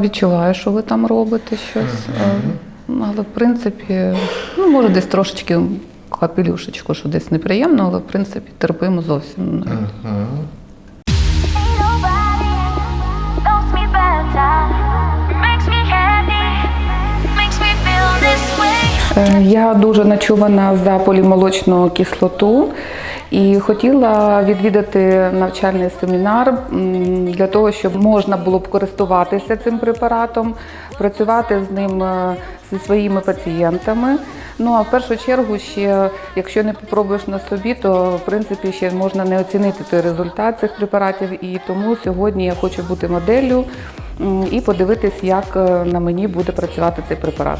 Відчуваю, що ви там робите щось. е, Але в принципі, ну може десь трошечки капелюшечку, що десь неприємно, але в принципі терпимо зовсім. Я дуже начувана за полімолочну кислоту і хотіла відвідати навчальний семінар для того, щоб можна було б користуватися цим препаратом, працювати з ним е, зі своїми пацієнтами. Ну а в першу чергу, ще якщо не попробуєш на собі, то в принципі ще можна не оцінити той результат цих препаратів. І тому сьогодні я хочу бути моделлю і подивитись, як е, на мені буде працювати цей препарат.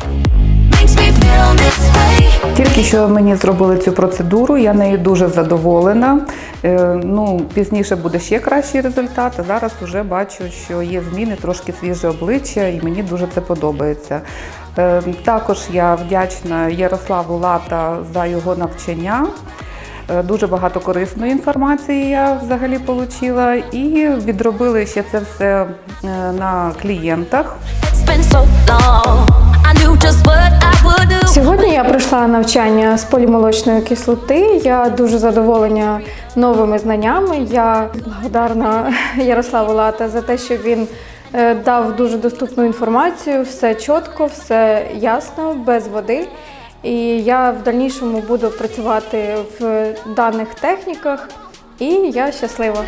Тільки що мені зробили цю процедуру, я нею дуже задоволена. Е, Ну, пізніше буде ще кращий результат. Зараз вже бачу, що є зміни, трошки свіже обличчя, і мені дуже це подобається. Е, Також я вдячна Ярославу Лата за його навчання. Е, Дуже багато корисної інформації я взагалі отримала. І відробили ще це все на клієнтах. It's been so long. Пройшла навчання з полімолочної кислоти. Я дуже задоволена новими знаннями. Я благодарна Ярославу Лата за те, що він е, дав дуже доступну інформацію, все чітко, все ясно, без води. І я в дальнішому буду працювати в даних техніках, і я щаслива.